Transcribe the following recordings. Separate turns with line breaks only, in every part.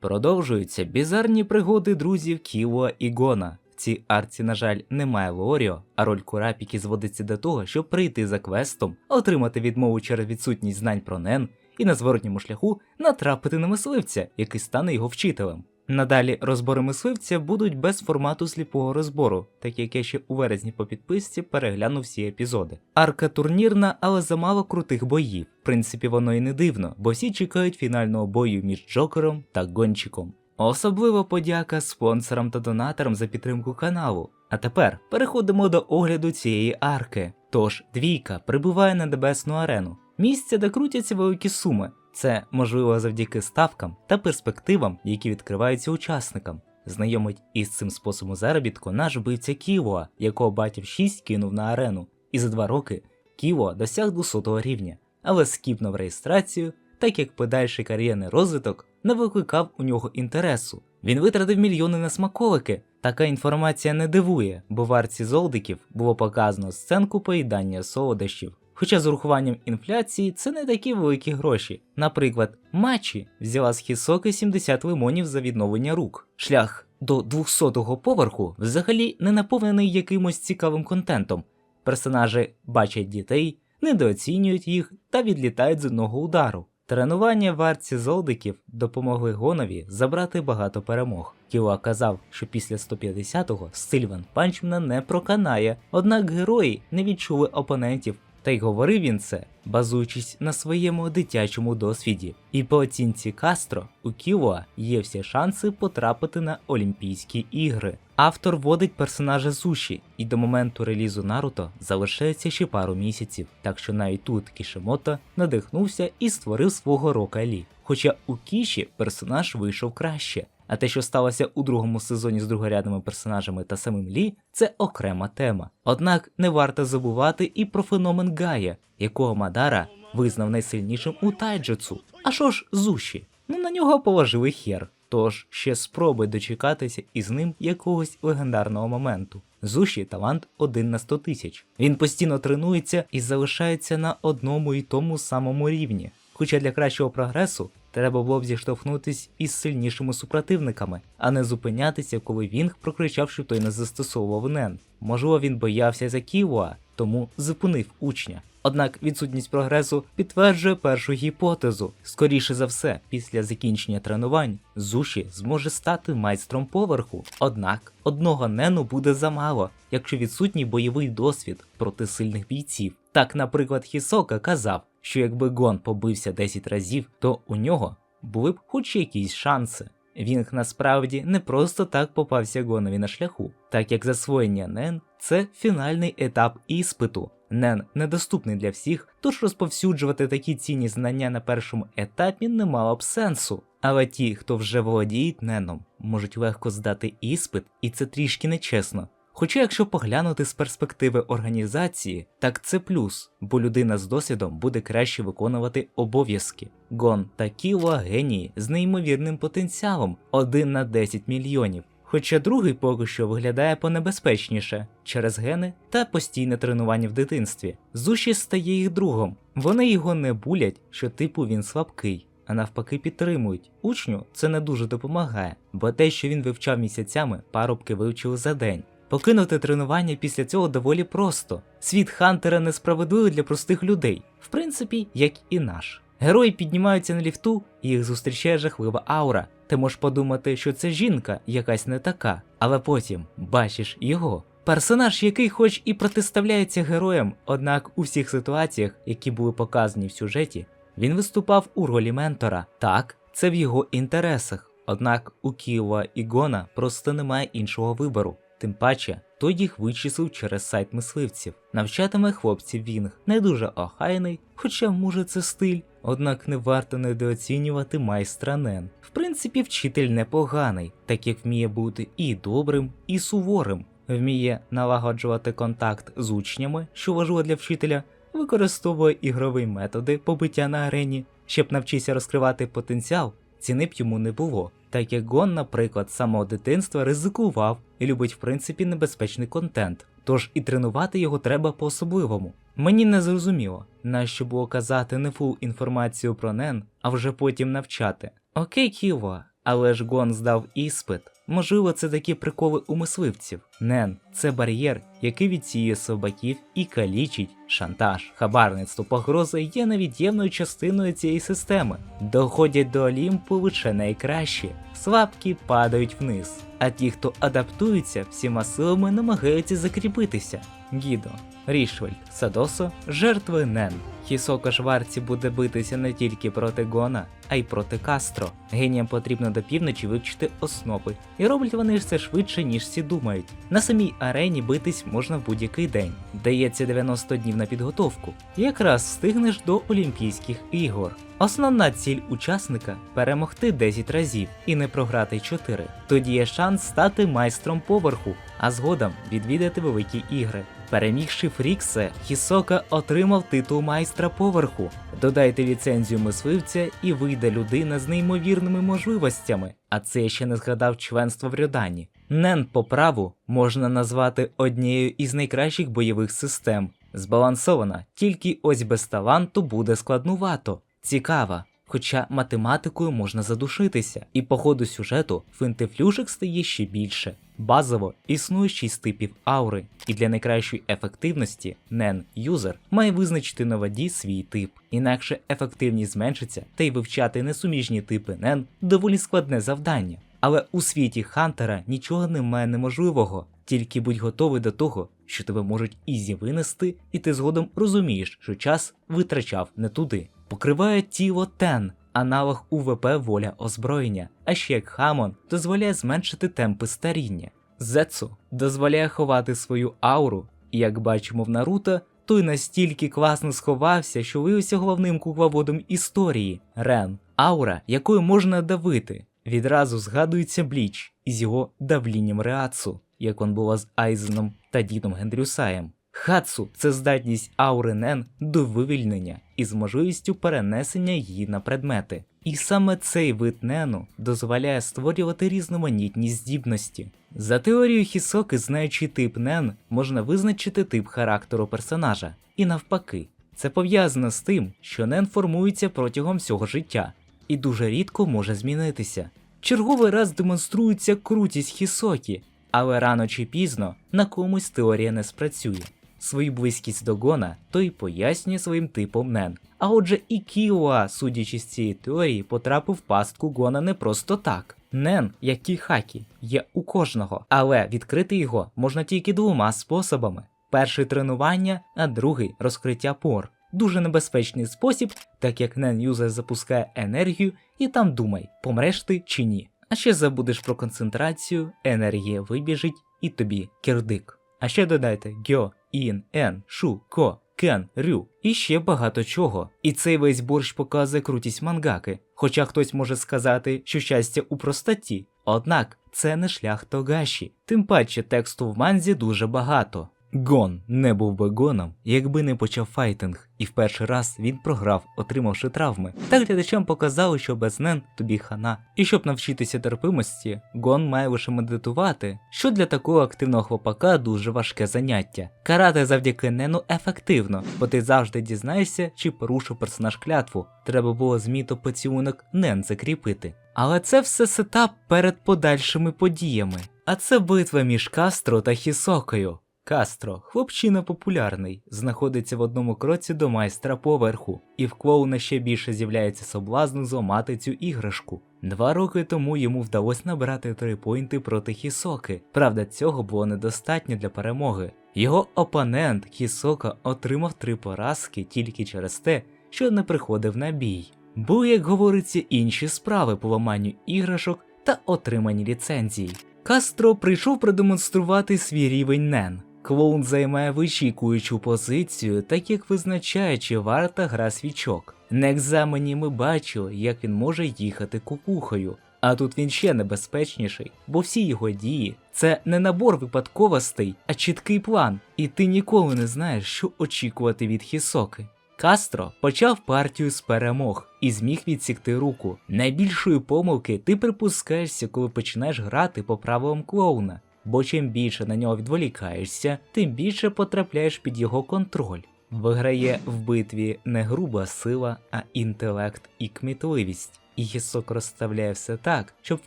Продовжуються бізарні пригоди друзів Ківа і Гона. В цій арці, на жаль, немає Лоріо, а роль Курапіки зводиться до того, щоб прийти за квестом, отримати відмову через відсутність знань про Нен і на зворотньому шляху натрапити на мисливця, який стане його вчителем. Надалі розбори мисливця будуть без формату сліпого розбору, так як я ще у вересні по підписці переглянув всі епізоди. Арка турнірна, але замало крутих боїв. В принципі, воно і не дивно, бо всі чекають фінального бою між Джокером та Гончиком. Особливо подяка спонсорам та донаторам за підтримку каналу. А тепер переходимо до огляду цієї арки. Тож, двійка прибуває на небесну арену, місце, де крутяться великі суми. Це можливо завдяки ставкам та перспективам, які відкриваються учасникам. Знайомить із цим способом заробітку наш вбивця Ківоа, якого батів 6 кинув на арену, і за два роки Ківо досяг 200 рівня, але скіпнув реєстрацію, так як подальший кар'єрний розвиток не викликав у нього інтересу. Він витратив мільйони на смаколики. Така інформація не дивує, бо в арці золдиків було показано сценку поїдання солодощів. Хоча з урахуванням інфляції це не такі великі гроші. Наприклад, Мачі взяла з Хісоки 70 лимонів за відновлення рук. Шлях до 200-го поверху взагалі не наповнений якимось цікавим контентом. Персонажі бачать дітей, недооцінюють їх та відлітають з одного удару. Тренування в арці золдиків допомогли Гонові забрати багато перемог. Кіла казав, що після 150-го стиль Ван Панчмена не проканає, однак герої не відчули опонентів, та й говорив він це, базуючись на своєму дитячому досвіді. І по оцінці Кастро у Кілоа є всі шанси потрапити на Олімпійські ігри. Автор вводить персонажа Суші, і до моменту релізу Наруто залишається ще пару місяців, так що навіть тут Кішимото надихнувся і створив свого Рока Лі. Хоча у Кіші персонаж вийшов краще. А те, що сталося у другому сезоні з другорядними персонажами та самим Лі, це окрема тема. Однак не варто забувати і про феномен Гая, якого Мадара визнав найсильнішим у тайджутсу. А що ж Зуші? Ну на нього положили хер. Тож ще спробуй дочекатися із ним якогось легендарного моменту. Зуші талант один на 100 тисяч. Він постійно тренується і залишається на одному і тому самому рівні. Хоча для кращого прогресу треба було б зіштовхнутись із сильнішими супротивниками, а не зупинятися, коли Вінг прокричав, що той не застосовував Нен. Можливо, він боявся за Кіуа, тому зупинив учня. Однак відсутність прогресу підтверджує першу гіпотезу. Скоріше за все, після закінчення тренувань Зуші зможе стати майстром поверху. Однак одного нену буде замало, якщо відсутній бойовий досвід проти сильних бійців. Так, наприклад, Хісока казав, що якби Гон побився 10 разів, то у нього були б хоч якісь шанси. Вінг насправді не просто так попався Гонові на шляху, так як засвоєння Нен це фінальний етап іспиту. Нен недоступний для всіх, тож розповсюджувати такі цінні знання на першому етапі не мало б сенсу. Але ті, хто вже володіють Неном, можуть легко здати іспит, і це трішки нечесно. Хоча, якщо поглянути з перспективи організації, так це плюс, бо людина з досвідом буде краще виконувати обов'язки. Гон та Кіла генії з неймовірним потенціалом 1 на 10 мільйонів. Хоча другий поки що виглядає понебезпечніше через гени та постійне тренування в дитинстві. Зуші стає їх другом. Вони його не булять, що типу він слабкий, а навпаки підтримують. Учню це не дуже допомагає, бо те, що він вивчав місяцями, парубки вивчили за день. Покинути тренування після цього доволі просто. Світ Хантера несправедливий для простих людей, в принципі, як і наш. Герої піднімаються на ліфту, і їх зустрічає жахлива аура. Ти можеш подумати, що це жінка якась не така, але потім бачиш його. Персонаж, який хоч і протиставляється героям, однак у всіх ситуаціях, які були показані в сюжеті, він виступав у ролі ментора. Так, це в його інтересах. Однак у Кіова і Гона просто немає іншого вибору. Тим паче, той їх вичислив через сайт мисливців. Навчатиме хлопців Вінг, не дуже охайний, хоча може це стиль. Однак не варто недооцінювати майстра Нен. В принципі, вчитель непоганий, так як вміє бути і добрим, і суворим, вміє налагоджувати контакт з учнями, що важливо для вчителя, використовує ігрові методи побиття на арені, щоб навчитися розкривати потенціал. Ціни б йому не було, так як Гон, наприклад, з самого дитинства ризикував і любить в принципі небезпечний контент, тож і тренувати його треба по-особливому. Мені не зрозуміло, нащо було казати не фул інформацію про Нен, а вже потім навчати. Окей, Ківа, Але ж Гон здав іспит. Можливо, це такі приколи у мисливців. Нен це бар'єр, який відсіює собаків і калічить шантаж. Хабарництво погрози є невід'ємною частиною цієї системи. Доходять до Олімпу лише найкращі, слабкі падають вниз. А ті, хто адаптуються, всіма силами намагаються закріпитися. Гідо, Рішвельд, Садосо, жертви Нен. Хісока Шварці буде битися не тільки проти Гона, а й проти Кастро. Геніям потрібно до півночі вивчити основи, і роблять вони все швидше, ніж всі думають. На самій арені битись можна в будь-який день. Дається 90 днів на підготовку. Якраз встигнеш до Олімпійських ігор. Основна ціль учасника перемогти 10 разів і не програти 4. Тоді є шанс стати майстром поверху, а згодом відвідати великі ігри. Перемігши Фріксе, Хісока отримав титул майстра поверху. Додайте ліцензію мисливця і вийде людина з неймовірними можливостями. А це я ще не згадав членство в Рьодані. Нен по праву можна назвати однією із найкращих бойових систем. Збалансована, тільки ось без таланту буде складнувато. Цікава. Хоча математикою можна задушитися, і по ходу сюжету финтифлюшек стає ще більше. Базово існує 6 типів аури, і для найкращої ефективності нен юзер має визначити на воді свій тип, інакше ефективність зменшиться, та й вивчати несуміжні типи нен доволі складне завдання. Але у світі Хантера нічого немає неможливого, тільки будь готовий до того, що тебе можуть ізі винести, і ти згодом розумієш, що час витрачав не туди. Покриває тіло Тен, аналог УВП воля озброєння, а ще як Хамон дозволяє зменшити темпи старіння. Зецу дозволяє ховати свою ауру, і як бачимо в Наруто, той настільки класно сховався, що виявився головним кукловодом історії Рен, аура, якою можна давити. Відразу згадується Бліч із його давлінням реацу, як он була з Айзеном та дідом Гендрюсаєм. Хацу це здатність аури Нен до вивільнення із можливістю перенесення її на предмети. І саме цей вид Нену дозволяє створювати різноманітні здібності. За теорією Хісоки, знаючи тип Нен, можна визначити тип характеру персонажа. І навпаки, це пов'язано з тим, що Нен формується протягом всього життя і дуже рідко може змінитися. Черговий раз демонструється крутість Хісокі, але рано чи пізно на комусь теорія не спрацює. Свою близькість до Гона той пояснює своїм типом Нен. А отже, і Кіоа, судячи з цієї теорії, потрапив в пастку Гона не просто так. Нен, як і хакі, є у кожного, але відкрити його можна тільки двома способами: перший тренування, а другий розкриття пор. Дуже небезпечний спосіб, так як Нен юзер запускає енергію і там думай, помреш ти чи ні. А ще забудеш про концентрацію, енергія вибіжить і тобі кирдик. А ще додайте гьо, ін, ен, шу, ко, кен, рю і ще багато чого. І цей весь борщ показує крутість мангаки. Хоча хтось може сказати, що щастя у простоті. Однак це не шлях Тогаші, тим паче тексту в манзі дуже багато. Гон не був би гоном, якби не почав файтинг, і в перший раз він програв, отримавши травми. Так глядачам показали, що без нен тобі хана. І щоб навчитися терпимості, гон має лише медитувати, що для такого активного хлопака дуже важке заняття. Карати завдяки нену ефективно, бо ти завжди дізнаєшся, чи порушив персонаж клятву. Треба було зміто поцілунок нен закріпити. Але це все сетап перед подальшими подіями. А це битва між Кастро та Хісокою. Кастро, хлопчина популярний, знаходиться в одному кроці до майстра поверху, і в клоуна ще більше з'являється соблазну зламати цю іграшку. Два роки тому йому вдалося набрати три поінти проти Хісоки. Правда, цього було недостатньо для перемоги. Його опонент Хісока отримав три поразки тільки через те, що не приходив на бій. Були, як говориться, інші справи по ламанню іграшок та отриманні ліцензій. Кастро прийшов продемонструвати свій рівень Нен. Клоун займає вичікуючу позицію, так як визначає, чи варта гра свічок. На екзамені ми бачили, як він може їхати кукухою. А тут він ще небезпечніший, бо всі його дії це не набор випадковостей, а чіткий план, і ти ніколи не знаєш, що очікувати від Хісоки. Кастро почав партію з перемог і зміг відсікти руку. Найбільшої помилки ти припускаєшся, коли починаєш грати по правилам клоуна, бо чим більше на нього відволікаєшся, тим більше потрапляєш під його контроль. Виграє в битві не груба сила, а інтелект і кмітливість. і Хісок розставляє все так, щоб в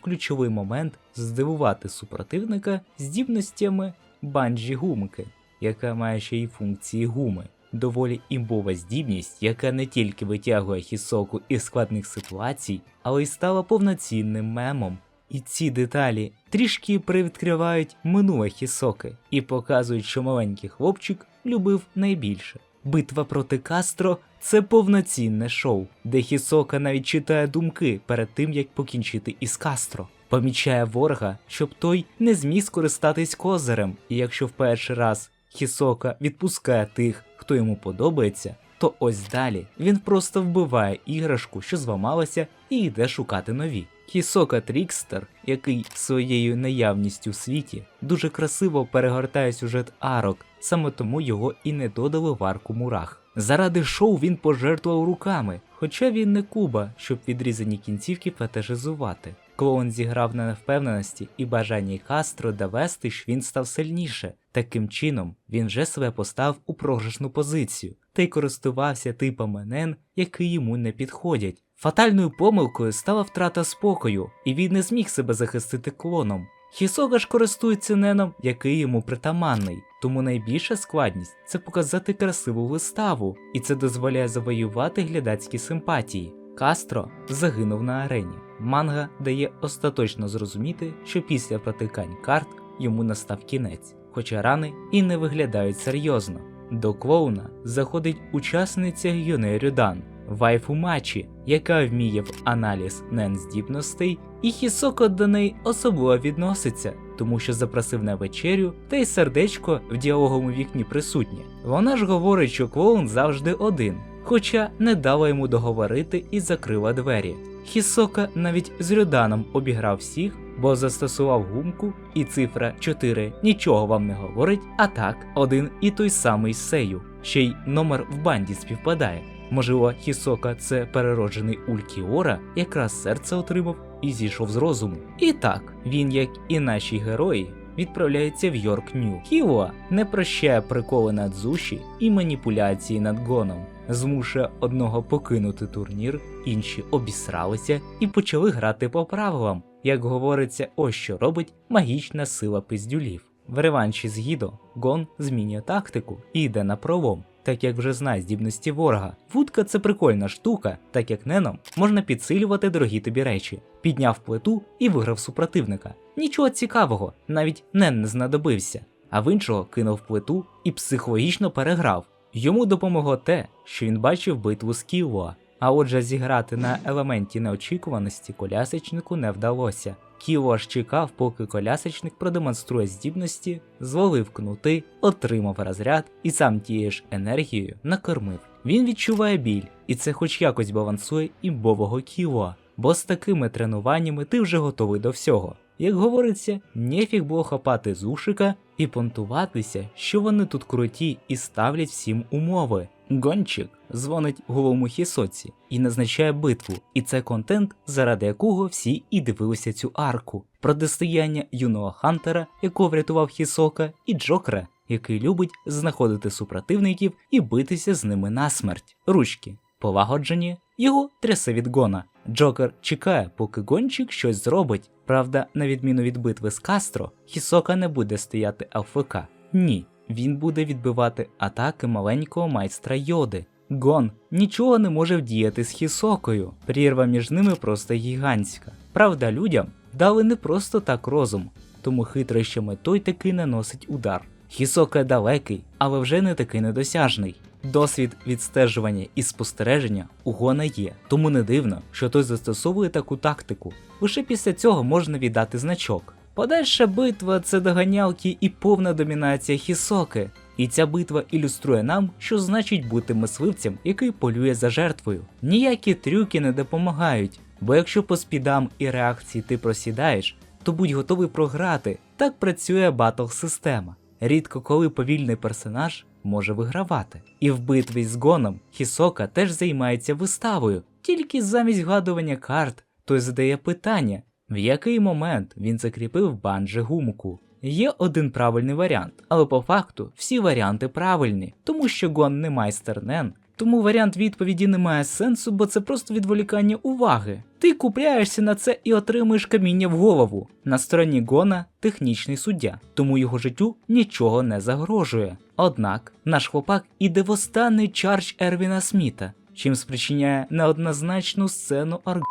ключовий момент здивувати супротивника здібностями банджі гумки, яка має ще й функції гуми. Доволі імбова здібність, яка не тільки витягує Хісоку із складних ситуацій, але й стала повноцінним мемом. І ці деталі трішки привідкривають минуле Хісоки і показують, що маленький хлопчик любив найбільше. Битва проти Кастро це повноцінне шоу, де Хісока навіть читає думки перед тим, як покінчити із Кастро. Помічає ворога, щоб той не зміг скористатись козирем, і якщо в перший раз Хісока відпускає тих, хто йому подобається, то ось далі він просто вбиває іграшку, що зламалася, і йде шукати нові. Хісока Трікстер, який своєю наявністю в світі дуже красиво перегортає сюжет арок, саме тому його і не додали в арку мурах. Заради шоу він пожертвував руками, хоча він не куба, щоб відрізані кінцівки фетишизувати. Клоун зіграв на невпевненості і бажанні Кастро довести, що він став сильніше. Таким чином, він вже себе поставив у програшну позицію та й користувався типами нен, які йому не підходять. Фатальною помилкою стала втрата спокою, і він не зміг себе захистити клоном. Хісога ж користується неном, який йому притаманний, тому найбільша складність це показати красиву виставу, і це дозволяє завоювати глядацькі симпатії. Кастро загинув на арені. Манга дає остаточно зрозуміти, що після протикань карт йому настав кінець, хоча рани і не виглядають серйозно. До клоуна заходить учасниця Юней Рюдан, вайфу Мачі, яка вміє в аналіз нен здібностей, і Хісоко до неї особливо відноситься, тому що запросив на вечерю, та й сердечко в діалоговому вікні присутнє. Вона ж говорить, що клоун завжди один, хоча не дала йому договорити і закрила двері. Хісока навіть з Рюданом обіграв всіх, бо застосував гумку, і цифра 4 нічого вам не говорить, а так, один і той самий Сею, ще й номер в банді співпадає. Можливо, Хісока це перероджений Улькіора, якраз серце отримав і зійшов з розуму. І так, він, як і наші герої, відправляється в Йорк Нью. Хіоа не прощає приколи над Зуші і маніпуляції над Гоном. Змушує одного покинути турнір, інші обісралися і почали грати по правилам. Як говориться, ось що робить магічна сила пиздюлів. В реванші з Гідо Гон змінює тактику і йде на пролом, так як вже знає здібності ворога. Вудка це прикольна штука, так як неном можна підсилювати дорогі тобі речі. Підняв плиту і виграв супротивника. Нічого цікавого, навіть нен не знадобився. А в іншого кинув плиту і психологічно переграв. Йому допомогло те, що він бачив битву з Кілоа. А отже, зіграти на елементі неочікуваності колясочнику не вдалося. Кіло аж чекав, поки колясочник продемонструє здібності, звалив кнути, отримав розряд і сам тією ж енергією накормив. Він відчуває біль, і це хоч якось балансує імбового кіло, бо з такими тренуваннями ти вже готовий до всього. Як говориться, нефіг було хапати з ушика і понтуватися, що вони тут круті і ставлять всім умови. Гончик дзвонить головому Хісоці і назначає битву, і це контент, заради якого всі і дивилися цю арку. Протистояння юного Хантера, якого врятував Хісока, і Джокера, який любить знаходити супротивників і битися з ними насмерть. Ручки полагоджені, його трясе від гона. Джокер чекає, поки гончик щось зробить. Правда, на відміну від битви з Кастро, Хісока не буде стояти АФК. Ні, він буде відбивати атаки маленького майстра йоди. Гон нічого не може вдіяти з Хісокою. Прірва між ними просто гігантська. Правда, людям дали не просто так розум, тому хитрощами той таки наносить удар. Хісока далекий, але вже не такий недосяжний. Досвід відстежування і спостереження у Гона є, тому не дивно, що той застосовує таку тактику. Лише після цього можна віддати значок. Подальша битва це доганялки і повна домінація Хісоки. І ця битва ілюструє нам, що значить бути мисливцем, який полює за жертвою. Ніякі трюки не допомагають, бо якщо по спідам і реакції ти просідаєш, то будь готовий програти. Так працює батл система. Рідко коли повільний персонаж може вигравати. І в битві з Гоном Хісока теж займається виставою, тільки замість вгадування карт той задає питання, в який момент він закріпив банджи гумку. Є один правильний варіант, але по факту всі варіанти правильні, тому що Гон не майстер Нен Тому варіант відповіді не має сенсу, бо це просто відволікання уваги. Ти купляєшся на це і отримуєш каміння в голову. На стороні Гона технічний суддя, тому його життю нічого не загрожує. Однак наш хлопак іде в останній чардж Ервіна Сміта, чим спричиняє неоднозначну сцену Арг.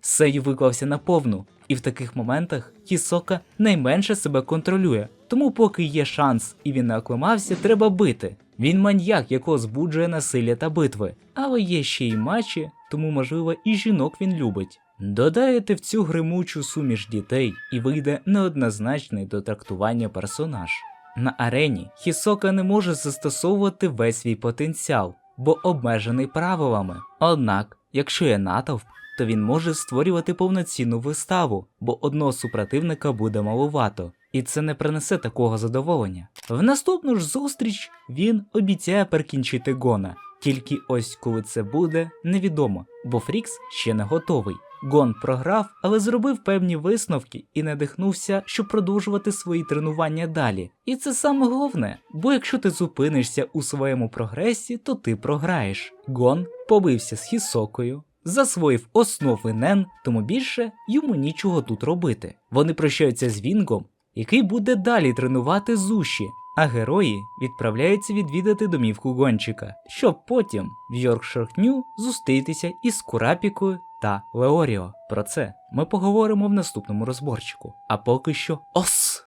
Сею виклався на повну, і в таких моментах Хісока найменше себе контролює. Тому, поки є шанс і він не оклимався, треба бити. Він маньяк, якого збуджує насилля та битви. Але є ще й матчі, тому можливо і жінок він любить. Додаєте в цю гримучу суміш дітей і вийде неоднозначний до трактування персонаж. На арені Хісока не може застосовувати весь свій потенціал, бо обмежений правилами. Однак, якщо є натовп, то він може створювати повноцінну виставу, бо одного супротивника буде маловато, і це не принесе такого задоволення. В наступну ж зустріч він обіцяє перекінчити Гона, тільки ось коли це буде, невідомо, бо Фрікс ще не готовий. Гон програв, але зробив певні висновки і надихнувся, щоб продовжувати свої тренування далі. І це саме головне, бо якщо ти зупинишся у своєму прогресі, то ти програєш. Гон побився з Хісокою, засвоїв основи Нен, тому більше йому нічого тут робити. Вони прощаються з Вінгом, який буде далі тренувати зуші, а герої відправляються відвідати домівку гонщика, щоб потім в Йоркширхню зустрітися із Курапікою та Леоріо. Про це ми поговоримо в наступному розборчику. А поки що ос!